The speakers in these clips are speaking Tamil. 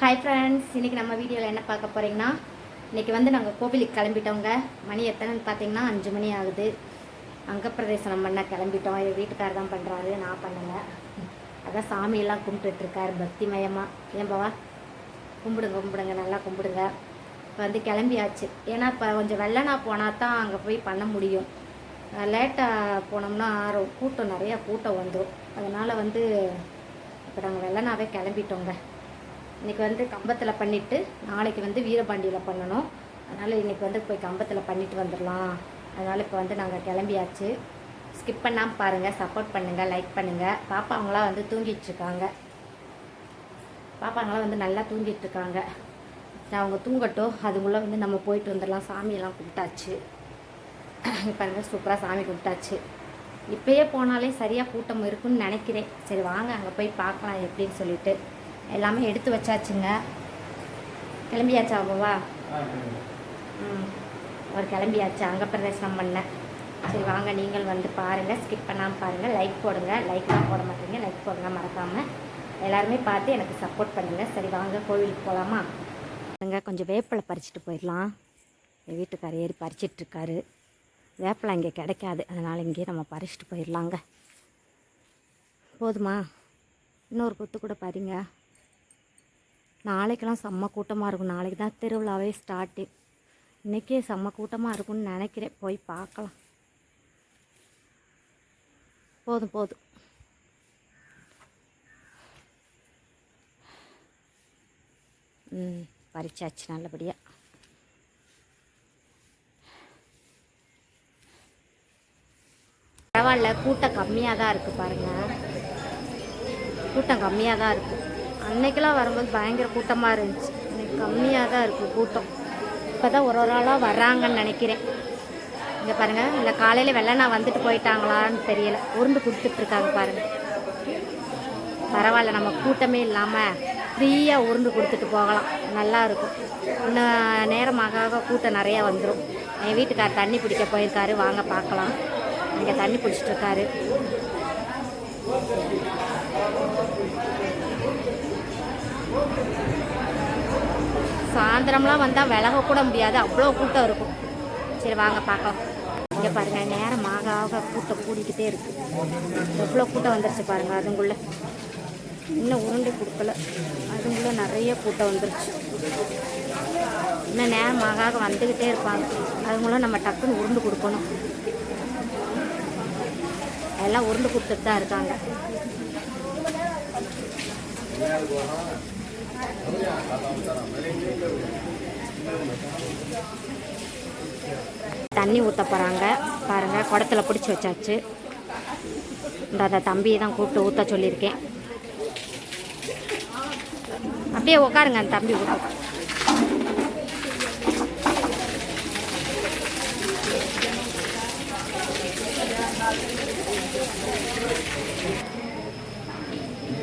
ஹாய் ஃப்ரெண்ட்ஸ் இன்றைக்கி நம்ம வீடியோவில் என்ன பார்க்க போகிறீங்கன்னா இன்றைக்கி வந்து நாங்கள் கோவிலுக்கு கிளம்பிட்டோங்க. மணி எத்தனைன்னு பார்த்தீங்கன்னா அஞ்சு மணி ஆகுது. அங்கே பிரதேசனம் பண்ண கிளம்பிட்டோம். என் வீட்டுக்காரர் தான் பண்ணுறாரு நான் பண்ணலை. அதான் சாமியெல்லாம் கும்பிட்டுட்ருக்காரு பக்திமயமாக ஏன் கும்பிடுங்க கும்பிடுங்க நல்லா கும்பிடுங்க. இப்போ வந்து கிளம்பியாச்சு. ஏன்னா இப்போ கொஞ்சம் வெள்ளனா போனால் தான் அங்கே போய் பண்ண முடியும். லேட்டாக போனோம்னா கூட்டம் நிறையா கூட்டம் வந்துடும் அதனால் வந்து இப்போ நாங்கள் வெள்ளனாவே கிளம்பிட்டோங்க. இன்னைக்கு வந்து கம்பத்தில் பண்ணிவிட்டு நாளைக்கு வந்து வீரபாண்டியில் பண்ணணும். அதனால் இன்றைக்கி வந்து போய் கம்பத்தில் பண்ணிட்டு வந்துடலாம் அதனால் இப்போ வந்து நாங்கள் கிளம்பியாச்சு. ஸ்கிப் பண்ணாமல் பாருங்கள் சப்போர்ட் பண்ணுங்கள் லைக் பண்ணுங்கள் பாப்பாங்களாம் வந்து தூங்கிட்டு இருக்காங்க பாப்பாங்களாம் வந்து நல்லா தூங்கிட்டுருக்காங்க. அவங்க தூங்கட்டும். அதுக்குள்ளே வந்து நம்ம போயிட்டு வந்துடலாம் சாமியெல்லாம் கும்பிட்டாச்சு. பாருங்கள் சூப்பராக சாமி கும்பிட்டாச்சு. இப்போயே போனாலே சரியாக கூட்டம் இருக்குன்னு நினைக்கிறேன். சரி வாங்க அங்கே போய் பார்க்கலாம் எப்படின்னு சொல்லிட்டு. எல்லாமே எடுத்து வச்சாச்சுங்க. கிளம்பியாச்சா அவ்வளவா ம். ஒரு கிளம்பியாச்சு. அங்கே பிரதேசனம் பண்ணேன். சரி வாங்க நீங்கள் வந்து பாருங்கள் ஸ்கிப் பண்ணாமல் பாருங்கள் லைக் போடுங்க. லைக்லாம் போட மாட்டீங்க. லைக் போடுங்க மறக்காமல் எல்லாருமே பார்த்து எனக்கு சப்போர்ட் பண்ணுங்கள் சரி வாங்க கோவிலுக்கு போகலாமா அங்கே கொஞ்சம் வேப்பிலை பறிச்சுட்டு போயிடலாம். என் வீட்டுக்காரர் ஏறி பறிச்சிட்டு இருக்காரு. வேப்பிலை இங்கே கிடைக்காது. அதனால் இங்கேயே நம்ம பறிச்சுட்டு போயிடலாங்க. போதுமா? இன்னொரு குத்து கூட பாருங்க நாளைக்கெல்லாம் செம்ம கூட்டமாக இருக்கும். நாளைக்கு தான் திருவிழாவே ஸ்டார்ட்டு இன்றைக்கே செம்ம கூட்டமாக இருக்கும்னு நினைக்கிறேன். போய் பார்க்கலாம். போதும் போதும். ம் பறிச்சாச்சு நல்லபடியாக பரவாயில்ல கூட்டம் கம்மியாக தான் இருக்குது பாருங்கள் கூட்டம் கம்மியாக தான் இருக்குது அன்னைக்கெல்லாம் வரும்போது பயங்கர கூட்டமாக இருந்துச்சு. இன்னைக்கு கம்மியாக தான் இருக்குது கூட்டம். இப்போ தான் ஒரு ஒரு ஆளாக வர்றாங்கன்னு நினைக்கிறேன். இங்கே பாருங்கள் இல்லை காலையில் வெள்ளனா வந்துட்டு போயிட்டாங்களான்னு தெரியல. உருண்டு கொடுத்துட்ருக்காங்க பாருங்கள் பரவாயில்ல நம்ம கூட்டமே இல்லாமல் ஃப்ரீயாக உருண்டு கொடுத்துட்டு போகலாம். நல்லா இருக்கும். இன்னும் நேரமாக ஆக கூட்டம் நிறையா வந்துடும் என் வீட்டுக்கார் தண்ணி பிடிக்க போயிருக்காரு. வாங்க பார்க்கலாம். இங்கே தண்ணி பிடிச்சிட்ருக்காரு சாயந்தரம்லாம் வந்தால் விலக கூட முடியாது. அவ்வளோ கூட்டம் இருக்கும். சரி வாங்க பார்க்கலாம். இங்கே பாருங்கள் நேரம் ஆக ஆக கூட்டம் கூடிக்கிட்டே இருக்குது எவ்வளோ கூட்டம் வந்துருச்சு பாருங்கள் அதுங்குள்ளே. இன்னும் உருண்டை கொடுக்கல. அதுங்குள்ள நிறைய கூட்டம் வந்துருச்சு. இன்னும் நேரம் ஆக ஆக வந்துக்கிட்டே இருப்பாங்க. அதுங்களும் நம்ம டக்குன்னு உருண்டு கொடுக்கணும். எல்லாம் உருண்டு கொடுத்துட்டு தான் இருக்காங்க. தண்ணி ஊற்ற போகிறாங்க பாருங்கள் குடத்துல பிடிச்சி வச்சாச்சு. இந்த அதை தம்பியை தான் கூப்பிட்டு ஊற்ற சொல்லியிருக்கேன். அப்படியே உட்காருங்க அந்த தம்பி ஊற்ற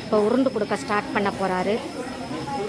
இப்போ உருண்டு கொடுக்க ஸ்டார்ட் பண்ண போகிறாரு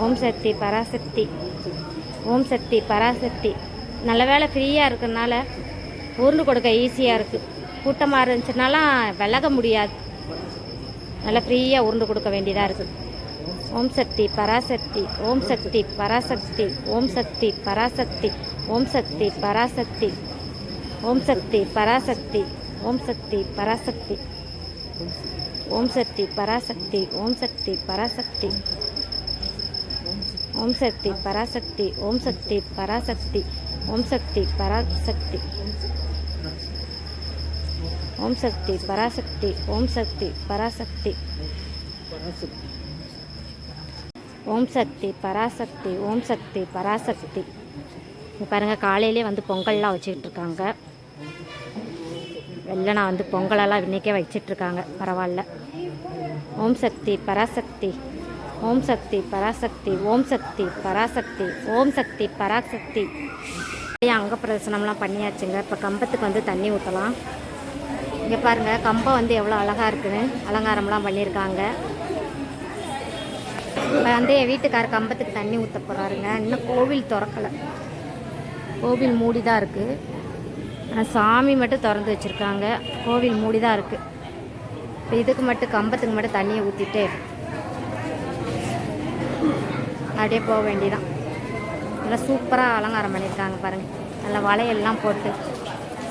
ஓம் சக்தி பராசக்தி ஓம் சக்தி பராசக்தி நல்ல வேலை ஃப்ரீயாக இருக்கிறதுனால உருண்டு கொடுக்க ஈஸியாக இருக்குது கூட்டமாக இருந்துச்சுனாலாம் விலக முடியாது நல்லா ஃப்ரீயாக உருண்டு கொடுக்க வேண்டியதாக இருக்குது ஓம் சக்தி பராசக்தி ஓம் சக்தி பராசக்தி ஓம் சக்தி பராசக்தி ஓம் சக்தி பராசக்தி ஓம் சக்தி பராசக்தி ஓம் சக்தி பராசக்தி ஓம் சக்தி பராசக்தி ஓம் சக்தி பராசக்தி ஓம் சக்தி பராசக்தி ஓம் சக்தி பராசக்தி ஓம் சக்தி பராசக்தி. ஓம் சக்தி பராசக்தி ஓம் சக்தி பராசக்தி. ஓம் சக்தி பராசக்தி ஓம் சக்தி பராசக்தி. பாருங்கள் பாருங்க காலையிலே வந்து பொங்கல்லாம் வச்சுக்கிட்டு இருக்காங்க வெள்ளனா வந்து பொங்கலெல்லாம் இன்றைக்கே வச்சிட்ருக்காங்க பரவாயில்ல. ஓம் சக்தி பராசக்தி. ஓம் சக்தி பராசக்தி ஓம் சக்தி பராசக்தி ஓம் சக்தி பராசக்தி. அங்க பிரதர்சனம்லாம் பண்ணியாச்சுங்க. இப்போ கம்பத்துக்கு வந்து தண்ணி ஊற்றலாம் இங்கே பாருங்கள் கம்பம் வந்து எவ்வளோ அழகாக இருக்குன்னு அலங்காரம்லாம் பண்ணியிருக்காங்க. இப்போ வந்து என் வீட்டுக்கார கம்பத்துக்கு தண்ணி ஊற்ற போகிறாருங்க இன்னும் கோவில் திறக்கலை. கோவில் மூடி தான் இருக்குது ஆனால் சாமி மட்டும் திறந்து வச்சுருக்காங்க. கோவில் மூடி தான் இருக்குது இப்போ இதுக்கு மட்டும் கம்பத்துக்கு மட்டும் தண்ணியை ஊற்றிட்டு அப்படியே போக வேண்டிதான் நல்லா சூப்பராக அலங்காரம் பண்ணியிருக்காங்க பாருங்கள் நல்லா வளையல்லாம் போட்டு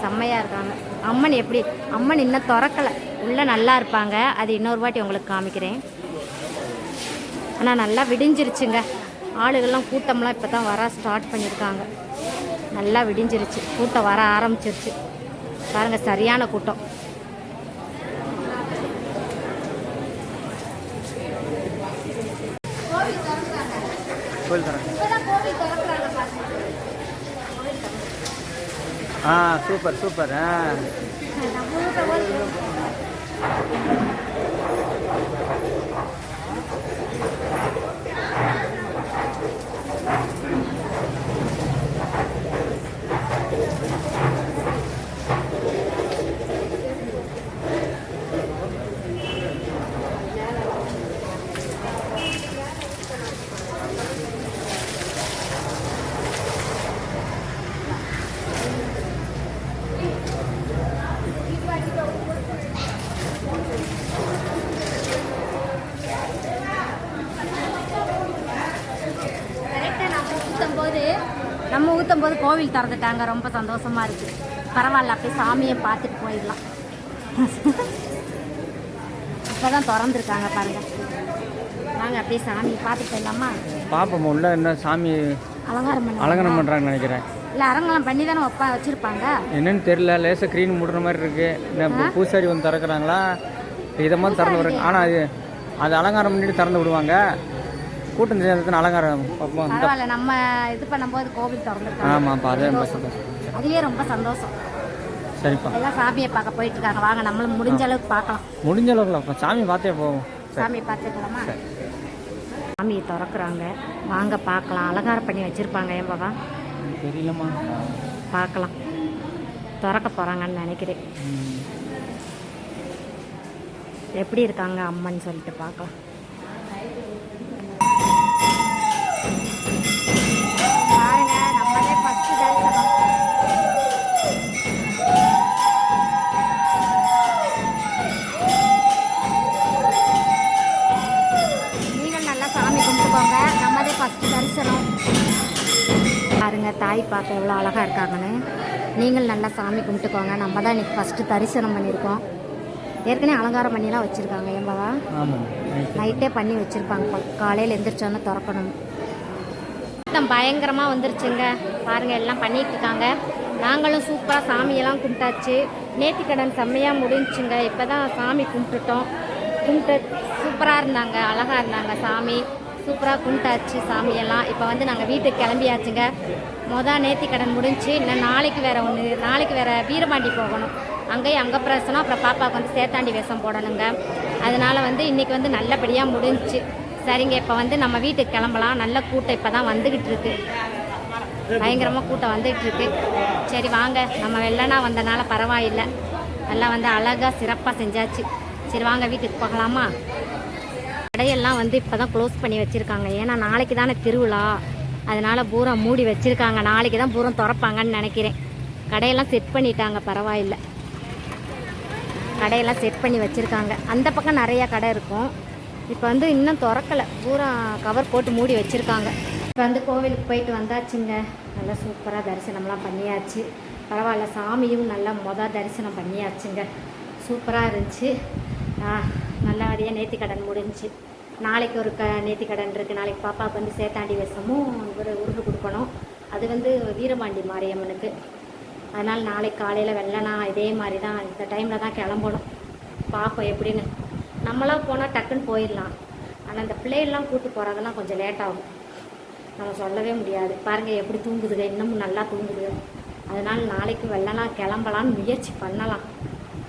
செம்மையாக இருக்காங்க. அம்மன் எப்படி? அம்மன் இன்னும் திறக்கலை. உள்ளே நல்லா இருப்பாங்க. அது இன்னொரு வாட்டி உங்களுக்கு காமிக்கிறேன். ஆனால் நல்லா விடிஞ்சிருச்சுங்க. ஆளுகள்லாம் கூட்டம்லாம் இப்போ தான் வர ஸ்டார்ட் பண்ணியிருக்காங்க நல்லா விடிஞ்சிருச்சு. கூட்டம் வர ஆரம்பிச்சிருச்சு. பாருங்கள் சரியான கூட்டம். கோயில் தரேன் ஆ சூப்பர் சூப்பர் ஆ. நம்ம ஊற்றும் போது கோவில் திறந்துட்டாங்க. ரொம்ப சந்தோஷமா இருக்கு. பரவாயில்ல அப்படியே சாமியை பார்த்துட்டு போயிடலாம். இப்போ தான் திறந்துருக்காங்க பாருங்க. வாங்க அப்படியே சாமியை பார்த்துட்டு போயிடலாமா? பாப்போம் உள்ள என்ன சாமி அலங்காரம் பண்ண அலங்காரம் பண்ணுறாங்கன்னு நினைக்கிறேன். இல்லை அரங்கலாம் பண்ணி தானே வைப்பா வச்சுருப்பாங்க? என்னன்னு தெரியல. லேசாக க்ரீன் மூடுற மாதிரி இருக்கு. இந்த பூசாரி வந்து திறக்கிறாங்களா? இதை மாதிரி திறந்து விடுறாங்க ஆனால் அது அது அலங்காரம் பண்ணிட்டு திறந்து விடுவாங்க. கூட்டம் சேர்ந்ததுன்னு அலங்காரம் பரவாயில்ல நம்ம இது பண்ணும்போது கோவில் திறந்துருக்காங்க ஆமாப்பா அதே ரொம்ப சந்தோஷம். அதுவே ரொம்ப சந்தோஷம். சரிப்பா. எல்லாம் சாமியை பார்க்க போயிட்டு இருக்காங்க வாங்க நம்மளும் முடிஞ்ச அளவுக்கு பார்க்கலாம். முடிஞ்ச அளவுக்குல அப்போ சாமி பார்த்தே போவோம். சாமியை பார்த்துக்கலாமா? சாமியை திறக்கிறாங்க. வாங்க பார்க்கலாம். அலங்காரம் பண்ணி வச்சுருப்பாங்க ஏன் பாபா? தெரியலம்மா. பார்க்கலாம். திறக்க போகிறாங்கன்னு நினைக்கிறேன். எப்படி இருக்காங்க அம்மன் சொல்லிட்டு பார்க்கலாம். பாருங்க தாய் பார்க்க எவ்வளோ அழகாக இருக்காங்கன்னு. நீங்கள் நல்லா சாமி கும்பிட்டுக்கோங்க. நம்ம தான் இன்னைக்கு ஃபஸ்ட்டு தரிசனம் பண்ணியிருக்கோம். ஏற்கனவே அலங்காரம் பண்ணிலாம் வச்சுருக்காங்க ஏம்பாவா. நைட்டே பண்ணி வச்சுருப்பாங்க. காலையில் எந்திரிச்சோன்னே திறக்கணும். கூட்டம் பயங்கரமாக வந்துருச்சுங்க. பாருங்கள் எல்லாம் பண்ணிட்டு இருக்காங்க. நாங்களும் சூப்பராக சாமியெல்லாம் கும்பிட்டாச்சு. நேர்த்திக்கடன் செம்மையாக முடிஞ்சுங்க. இப்போ தான் சாமி கும்பிட்டுட்டோம். கும்பிட்டு சூப்பராக இருந்தாங்க அழகாக இருந்தாங்க சாமி. சூப்பராக கும்பிட்டாச்சு சாமியெல்லாம். இப்போ வந்து நாங்கள் வீட்டுக்கு கிளம்பியாச்சுங்க. மொதல் நேர்த்திக்கடன் முடிஞ்சு இன்னும் நாளைக்கு வேறு ஒன்று நாளைக்கு வேறு வீரபாண்டி போகணும். அங்கேயும் அங்கே பிரசனம் அப்புறம் பாப்பாவுக்கு வந்து சேத்தாண்டி வேஷம் போடணுங்க. அதனால் வந்து இன்றைக்கி வந்து நல்லபடியாக முடிஞ்சிச்சு சரிங்க இப்போ வந்து நம்ம வீட்டுக்கு கிளம்பலாம். நல்ல கூட்டம் இப்போ தான் வந்துக்கிட்டு இருக்கு. பயங்கரமாக கூட்டம் வந்துகிட்டு இருக்கு. சரி வாங்க. நம்ம வெள்ளனா வந்தனால பரவாயில்லை. நல்லா வந்து அழகாக சிறப்பாக செஞ்சாச்சு. சரி வாங்க வீட்டுக்கு போகலாமா? கடையெல்லாம் வந்து இப்போ தான் க்ளோஸ் பண்ணி வச்சுருக்காங்க. ஏன்னா நாளைக்கு தானே திருவிழா. அதனால் பூரா மூடி வச்சுருக்காங்க. நாளைக்கு தான் பூரம் திறப்பாங்கன்னு நினைக்கிறேன். கடையெல்லாம் செட் பண்ணிட்டாங்க பரவாயில்லை. கடையெல்லாம் செட் பண்ணி வச்சுருக்காங்க. அந்த பக்கம் நிறையா கடை இருக்கும். இப்போ வந்து இன்னும் திறக்கலை. பூரா கவர் போட்டு மூடி வச்சுருக்காங்க. இப்போ வந்து கோவிலுக்கு போயிட்டு வந்தாச்சுங்க. நல்லா சூப்பராக தரிசனம்லாம் பண்ணியாச்சு. பரவாயில்ல சாமியும் நல்லா மொதல் தரிசனம் பண்ணியாச்சுங்க. சூப்பராக இருந்துச்சு. நல்லபடியாக நல்லபடியாக நேர்த்திக்கடன் முடிஞ்சு. நாளைக்கு ஒரு க நேர்த்திக்கடன் இருக்குது நாளைக்கு பாப்பாவுக்கு வந்து சேத்தாண்டி வேஷமும் ஒரு உருது கொடுக்கணும். அது வந்து வீரபாண்டி மாரியம்மனுக்கு. அதனால் நாளைக்கு காலையில் வெள்ளனா இதே மாதிரி தான் இந்த டைமில் தான் கிளம்பணும். பார்ப்போம் எப்படின்னு. நம்மளா போனால் டக்குன்னு போயிடலாம். ஆனால் இந்த பிள்ளைகள்லாம் கூட்டு போகிறதெல்லாம் கொஞ்சம் லேட் ஆகும். நம்ம சொல்லவே முடியாது. பாருங்கள் எப்படி தூங்குதுங்க. இன்னமும் நல்லா தூங்குது. அதனால் நாளைக்கு வெள்ளனா கிளம்பலான்னு முயற்சி பண்ணலாம்.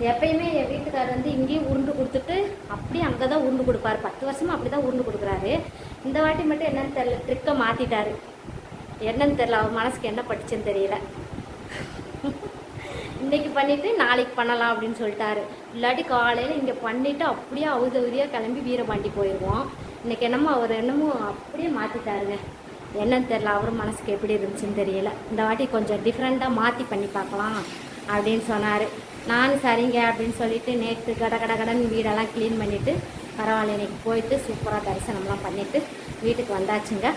எப்பயுமே என் வீட்டுக்கார் வந்து இங்கேயும் உருண்டு கொடுத்துட்டு அப்படியே அங்கே தான் உருண்டு கொடுப்பாரு. பத்து வருஷமாக அப்படி தான் உருண்டு கொடுக்குறாரு. இந்த வாட்டி மட்டும் என்னன்னு தெரியல ட்ரிக்கை மாற்றிட்டாரு என்னன்னு தெரியல அவர் மனசுக்கு என்ன பட்டுச்சுன்னு தெரியல. இன்றைக்கி பண்ணிவிட்டு நாளைக்கு பண்ணலாம் அப்படின்னு சொல்லிட்டாரு. இல்லாட்டி காலையில் இங்கே பண்ணிவிட்டு அப்படியே அவுதவுதியாக கிளம்பி வீரபாண்டி போயிடுவோம் இன்றைக்கி என்னமோ அவர் என்னமோ அப்படியே மாற்றிட்டாருங்க என்னன்னு தெரியல அவரும் மனசுக்கு எப்படி இருந்துச்சுன்னு தெரியல. இந்த வாட்டி கொஞ்சம் டிஃப்ரெண்ட்டாக மாற்றி பண்ணி பார்க்கலாம் அப்படின்னு சொன்னார். நானும் சரிங்க அப்படின்னு சொல்லிட்டு நேற்று கட கட கடன்னு வீடெல்லாம் க்ளீன் பண்ணிவிட்டு பரவாயில்ல இன்றைக்கி போயிட்டு சூப்பராக தரிசனம்லாம் பண்ணிவிட்டு வீட்டுக்கு வந்தாச்சுங்க.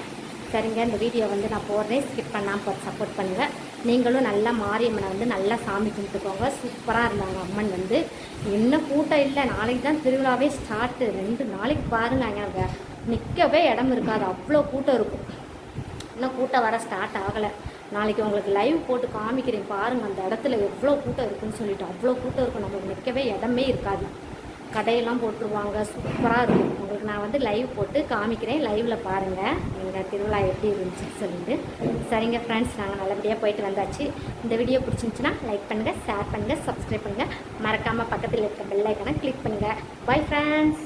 சரிங்க இந்த வீடியோ வந்து நான் போடுறேன். ஸ்கிப் பண்ணாமல் சப்போர்ட் பண்ணுங்கள் நீங்களும் நல்லா மாரியம்மனை வந்து நல்லா சாமி கும்பிட்டுக்கோங்க. சூப்பராக இருந்தாங்க அம்மன் வந்து. என்ன கூட்டம் இல்லை. நாளைக்கு தான் திருவிழாவே ஸ்டார்ட்டு ரெண்டு நாளைக்கு பாருங்க அங்கே நிற்கவே இடம் இருக்காது. அவ்வளோ கூட்டம் இருக்கும். இன்னும் கூட்டம் வர ஸ்டார்ட் ஆகலை. நாளைக்கு உங்களுக்கு லைவ் போட்டு காமிக்கிறேன் பாருங்கள் அந்த இடத்துல எவ்வளோ கூட்டம் இருக்குன்னு சொல்லிட்டு. அவ்வளோ கூட்டம் இருக்கும் நம்மளுக்கு நிற்கவே இடமே இருக்காது. கடையெல்லாம் போட்டுருவாங்க சூப்பராக இருக்கும். உங்களுக்கு நான் வந்து லைவ் போட்டு காமிக்கிறேன். லைவில் பாருங்கள் எங்கள் திருவிழா எப்படி இருந்துச்சுன்னு சொல்லிட்டு. சரிங்க ஃப்ரெண்ட்ஸ் நாங்கள் நல்லபடியாக போயிட்டு வந்தாச்சு. இந்த வீடியோ பிடிச்சிருந்துச்சுன்னா லைக் பண்ணுங்கள் ஷேர் பண்ணுங்கள் சப்ஸ்கிரைப் பண்ணுங்கள் மறக்காமல் பக்கத்தில் இருக்க பெல் கிளிக் பண்ணுங்கள் பை ஃப்ரெண்ட்ஸ்